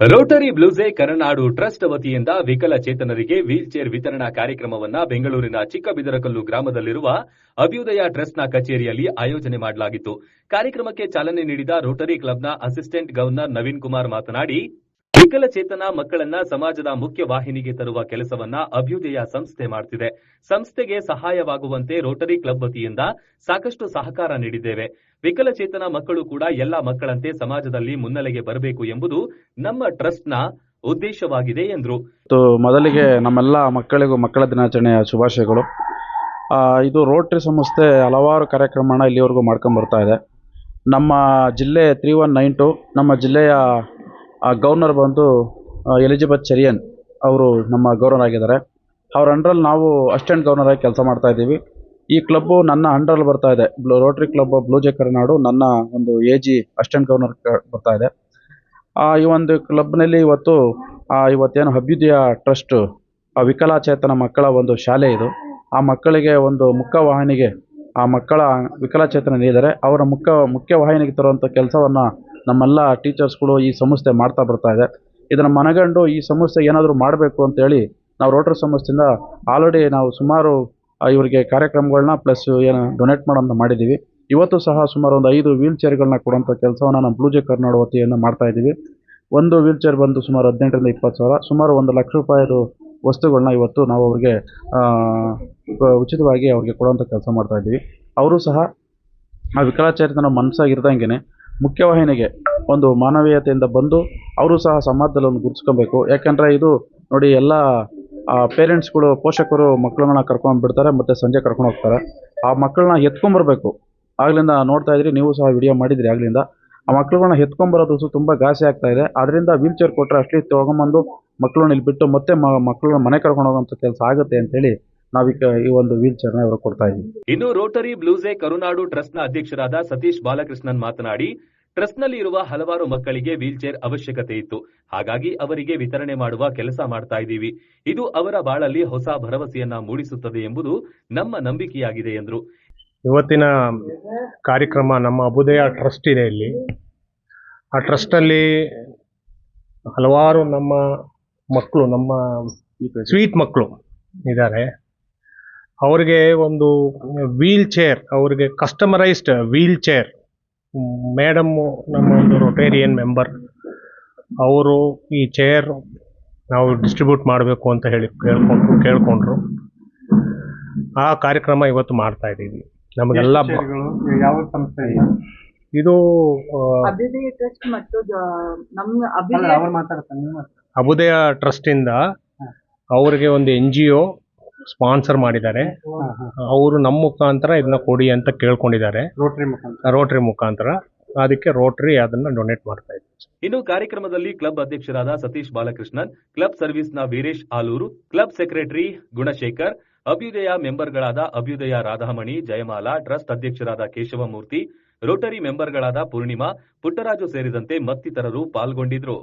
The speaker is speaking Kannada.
ರೋಟರಿ ಬ್ಲೂಸೆ ಕರನಾಡು ಟ್ರಸ್ಟ್ ವತಿಯಿಂದ ವಿಕಲಚೇತನರಿಗೆ ವೀಲ್ ಚೇರ್ ವಿತರಣಾ ಕಾರ್ಯಕ್ರಮವನ್ನ ಬೆಂಗಳೂರಿನ ಚಿಕ್ಕಬಿದರಕಲ್ಲು ಗ್ರಾಮದಲ್ಲಿರುವ ಅಭ್ಯುದಯ ಟ್ರಸ್ಟ್ನ ಕಚೇರಿಯಲ್ಲಿ ಆಯೋಜನೆ ಮಾಡಲಾಗಿತ್ತು. ಕಾರ್ಯಕ್ರಮಕ್ಕೆ ಚಾಲನೆ ನೀಡಿದ ರೋಟರಿ ಕ್ಲಬ್ನ ಅಸಿಸ್ಟೆಂಟ್ ಗವರ್ನರ್ ನವೀನ್ ಕುಮಾರ್ ಮಾತನಾಡಿ ವಿಕಲಚೇತನ ಮಕ್ಕಳನ್ನ ಸಮಾಜದ ಮುಖ್ಯ ವಾಹಿನಿಗೆ ತರುವ ಕೆಲಸವನ್ನ ಅಭ್ಯುದಯ ಸಂಸ್ಥೆ ಮಾಡ್ತಿದೆ. ಸಂಸ್ಥೆಗೆ ಸಹಾಯವಾಗುವಂತೆ ರೋಟರಿ ಕ್ಲಬ್ ವತಿಯಿಂದ ಸಾಕಷ್ಟು ಸಹಕಾರ ನೀಡಿದ್ದೇವೆ. ವಿಕಲಚೇತನ ಮಕ್ಕಳು ಕೂಡ ಎಲ್ಲ ಮಕ್ಕಳಂತೆ ಸಮಾಜದಲ್ಲಿ ಮುನ್ನೆಲೆಗೆ ಬರಬೇಕು ಎಂಬುದು ನಮ್ಮ ಟ್ರಸ್ಟ್ನ ಉದ್ದೇಶವಾಗಿದೆ ಎಂದರು. ಮೊದಲಿಗೆ ನಮ್ಮೆಲ್ಲ ಮಕ್ಕಳಿಗೂ ಮಕ್ಕಳ ದಿನಾಚರಣೆಯ ಶುಭಾಶಯಗಳು. ಇದು ರೋಟರಿ ಸಂಸ್ಥೆ ಹಲವಾರು ಕಾರ್ಯಕ್ರಮನ ಇಲ್ಲಿವರೆಗೂ ಮಾಡ್ಕೊಂಡು ಬರ್ತಾ ಇದೆ. ನಮ್ಮ ಜಿಲ್ಲೆ ತ್ರೀ ಒನ್ ನೈನ್ ಟು, ನಮ್ಮ ಜಿಲ್ಲೆಯ ಗವರ್ನರ್ ಬಂದು ಆ, ಎಲಿಜಬೆತ್ ಚೆರಿಯನ್ ಅವರು ನಮ್ಮ ಗವರ್ನರ್ ಆಗಿದ್ದಾರೆ. ಅವ್ರ ಅಂಡ್ರಲ್ಲಿ ನಾವು ಅಸ್ಟೆಂಟ್ ಗವರ್ನರ್ ಆಗಿ ಕೆಲಸ ಮಾಡ್ತಾ ಇದ್ದೀವಿ. ಈ ಕ್ಲಬ್ಬು ನನ್ನ ಅಂಡರಲ್ಲಿ ಬರ್ತಾ ಇದೆ. Rotary club blue J Karnadu ನನ್ನ ಒಂದು ಎ ಜಿ ಅಸ್ಟೆಂಟ್ ಗವರ್ನರ್ ಬರ್ತಾ ಇದೆ. ಆ, ಈ ಒಂದು ಕ್ಲಬ್ನಲ್ಲಿ ಇವತ್ತು ಆ, ಇವತ್ತೇನು ಅಭ್ಯುದಯ ಟ್ರಸ್ಟ್ ಆ ವಿಕಲಚೇತನ ಮಕ್ಕಳ ಒಂದು ಶಾಲೆ ಇದು. ಆ ಮಕ್ಕಳಿಗೆ ಒಂದು ಮುಖ್ಯವಾಹಿನಿಗೆ ಆ ಮಕ್ಕಳ ವಿಕಲಚೇತನ ನೀಡಿದರೆ ಅವರ ಮುಖ್ಯ ವಾಹಿನಿಗೆ ತರುವಂಥ ಕೆಲಸವನ್ನು ನಮ್ಮೆಲ್ಲ ಟೀಚರ್ಸ್ಗಳು ಈ ಸಂಸ್ಥೆ ಮಾಡ್ತಾ ಬರ್ತಾ ಇದೆ. ಇದನ್ನು ಮನಗಂಡು ಈ ಸಂಸ್ಥೆ ಏನಾದರೂ ಮಾಡಬೇಕು ಅಂತೇಳಿ ನಾವು ರೋಟರ್ ಸಂಸ್ಥೆಯಿಂದ ಆಲ್ರೆಡಿ ನಾವು ಸುಮಾರು ಇವರಿಗೆ ಕಾರ್ಯಕ್ರಮಗಳನ್ನ ಪ್ಲಸ್ ಏನು ಡೊನೇಟ್ ಮಾಡೋಂಥ ಮಾಡಿದ್ದೀವಿ ಇವತ್ತು ಸಹ ಸುಮಾರು ಒಂದು ಐದು ವೀಲ್ ಚೇರ್ಗಳನ್ನ ಕೊಡೋಂಥ ಕೆಲಸವನ್ನು ನಮ್ಮ ಬ್ಲೂಜೆ ಕರ್ನಾಡು ವತಿಯಿಂದ ಮಾಡ್ತಾಯಿದ್ದೀವಿ ಒಂದು ವೀಲ್ ಚೇರ್ ಬಂದು ಸುಮಾರು ಹದಿನೆಂಟರಿಂದ ಇಪ್ಪತ್ತು ಸಾವಿರ, ಸುಮಾರು ಒಂದು ಲಕ್ಷ ರೂಪಾಯಿದು ವಸ್ತುಗಳನ್ನ ಇವತ್ತು ನಾವು ಅವ್ರಿಗೆ ಉಚಿತವಾಗಿ ಅವ್ರಿಗೆ ಕೊಡೋಂಥ ಕೆಲಸ ಮಾಡ್ತಾಯಿದ್ದೀವಿ ಅವರು ಸಹ ಆ ವಿಕಲಚೇತನ ಮನಸ್ಸಾಗಿರ್ದಂಗೆ ಮುಖ್ಯವಾಹಿನಿಗೆ ಒಂದು ಮಾನವೀಯತೆಯಿಂದ ಬಂದು ಅವರು ಸಹ ಸಮಾಜದಲ್ಲಿ ಒಂದು ಗುರುತಿಸ್ಕೊಬೇಕು. ಯಾಕಂದರೆ ಇದು ನೋಡಿ ಎಲ್ಲ ಪೇರೆಂಟ್ಸ್ಗಳು, ಪೋಷಕರು ಮಕ್ಕಳನ್ನ ಕರ್ಕೊಂಡು ಬಿಡ್ತಾರೆ, ಮತ್ತು ಸಂಜೆ ಕರ್ಕೊಂಡು ಹೋಗ್ತಾರೆ. ಆ ಮಕ್ಕಳನ್ನ ಎತ್ಕೊಂಬರ್ಬೇಕು. ಆಗಲಿಂದ ನೋಡ್ತಾ ಇದ್ರಿ, ನೀವು ಸಹ ವಿಡಿಯೋ ಮಾಡಿದ್ರಿ ಆಗಲಿಂದ. ಆ ಮಕ್ಕಳುಗಳನ್ನ ಎತ್ಕೊಂಬರೋದು ಸಹ ತುಂಬ ಆಗ್ತಾ ಇದೆ. ಅದರಿಂದ ವೀಲ್ ಚೇರ್ ಕೊಟ್ಟರೆ ಅಟ್ಲೀಸ್ಟ್ ತೊಗೊಂಬಂದು ಮಕ್ಕಳನ್ನ ಇಲ್ಲಿ ಬಿಟ್ಟು ಮತ್ತೆ ಮಕ್ಕಳನ್ನ ಮನೆ ಕರ್ಕೊಂಡು ಹೋಗೋಂಥ ಕೆಲಸ ಆಗುತ್ತೆ ಅಂತೇಳಿ ನಾವೀಗ ಈ ಒಂದು ವೀಲ್ನ ಅವರು ಕೊಡ್ತಾ ಇದ್ದೀವಿ. ಇನ್ನು ರೋಟರಿ ಬ್ಲೂಸೆ ಕರುನಾಡು ಟ್ರಸ್ಟ್ನ ಅಧ್ಯಕ್ಷರಾದ ಸತೀಶ್ ಬಾಲಕೃಷ್ಣನ್ ಮಾತನಾಡಿ ಟ್ರಸ್ಟ್ನಲ್ಲಿ ಇರುವ ಹಲವಾರು ಮಕ್ಕಳಿಗೆ ವೀಲ್ ಚೇರ್ ಅವಶ್ಯಕತೆ ಇತ್ತು. ಹಾಗಾಗಿ ಅವರಿಗೆ ವಿತರಣೆ ಮಾಡುವ ಕೆಲಸ ಮಾಡ್ತಾ ಇದ್ದೀವಿ. ಇದು ಅವರ ಬಾಳಲ್ಲಿ ಹೊಸ ಭರವಸೆಯನ್ನ ಮೂಡಿಸುತ್ತದೆ ಎಂಬುದು ನಮ್ಮ ನಂಬಿಕೆಯಾಗಿದೆ ಎಂದರು. ಇವತ್ತಿನ ಕಾರ್ಯಕ್ರಮ ನಮ್ಮ ಅಭುದಯ ಟ್ರಸ್ಟ್ ಇದೆ ಇಲ್ಲಿ. ಆ ಟ್ರಸ್ಟಲ್ಲಿ ಹಲವಾರು ನಮ್ಮ ಮಕ್ಕಳು ನಮ್ಮ ಸ್ವೀಟ್ ಮಕ್ಕಳು ಇದ್ದಾರೆ. ಅವ್ರಿಗೆ ಒಂದು ವೀಲ್ ಚೇರ್ ಅವ್ರಿಗೆ ಕಸ್ಟಮರೈಸ್ಡ್ ವೀಲ್ ಚೇರ್ ಮೇಡಮ್ಮು ನಮ್ಮ ಒಂದು ರೊಟೇರಿಯನ್ ಮೆಂಬರ್ ಅವರು ಈ ಚೇರ್ ನಾವು ಡಿಸ್ಟ್ರಿಬ್ಯೂಟ್ ಮಾಡಬೇಕು ಅಂತ ಹೇಳಿ ಕೇಳ್ಕೊಂಡ್ರು ಕೇಳ್ಕೊಂಡ್ರು. ಆ ಕಾರ್ಯಕ್ರಮ ಇವತ್ತು ಮಾಡ್ತಾ ಇದ್ದೀವಿ. ನಮಗೆಲ್ಲ ಯಾವ ಸಂಸ್ಥೆ ಇದು? ಅಬುದಯ ಟ್ರಸ್ಟ್ ಮತ್ತು ನಮ್ಮ ಮಾತಾಡಿ. ಟ್ರಸ್ಟಿಂದ ಅವರಿಗೆ ಒಂದು ಎನ್ ಜಿ ಒ ಸ್ಪಾನ್ಸರ್ ಮಾಡಿದ್ದಾರೆ. ಅವರು ನಮ್ಮ ಮುಖಾಂತರ ಇದನ್ನ ಕೊಡಿ ಅಂತ ಕೇಳ್ಕೊಂಡಿದ್ದಾರೆ. ರೋಟರಿ ಮುಖಾಂತರ. ರೋಟರಿ ಮುಖಾಂತರ. ಅದಕ್ಕೆ ರೋಟರಿ ಅದನ್ನ ಡೊನೇಟ್ ಮಾಡ್ತಾ ಇದ್ದೀವಿ ಇನ್ನು ಕಾರ್ಯಕ್ರಮದಲ್ಲಿ ಕ್ಲಬ್ ಅಧ್ಯಕ್ಷರಾದ ಸತೀಶ್ ಬಾಲಕೃಷ್ಣನ್ ಕ್ಲಬ್ ಸರ್ವಿಸ್ನ ವೀರೇಶ್ ಆಲೂರು ಕ್ಲಬ್ ಸೆಕ್ರೆಟರಿ ಗುಣಶೇಖರ್ ಅಭ್ಯುದಯ ಮೆಂಬರ್ಗಳಾದ ಅಭ್ಯುದಯ ರಾಧಾಮಣಿ ಜಯಮಾಲಾ ಟ್ರಸ್ಟ್ ಅಧ್ಯಕ್ಷರಾದ ಕೇಶವಮೂರ್ತಿ ರೋಟರಿ ಮೆಂಬರ್ಗಳಾದ ಪೂರ್ಣಿಮಾ ಪುಟ್ಟರಾಜು ಸೇರಿದಂತೆ ಮತ್ತಿತರರು ಪಾಲ್ಗೊಂಡಿದ್ರು.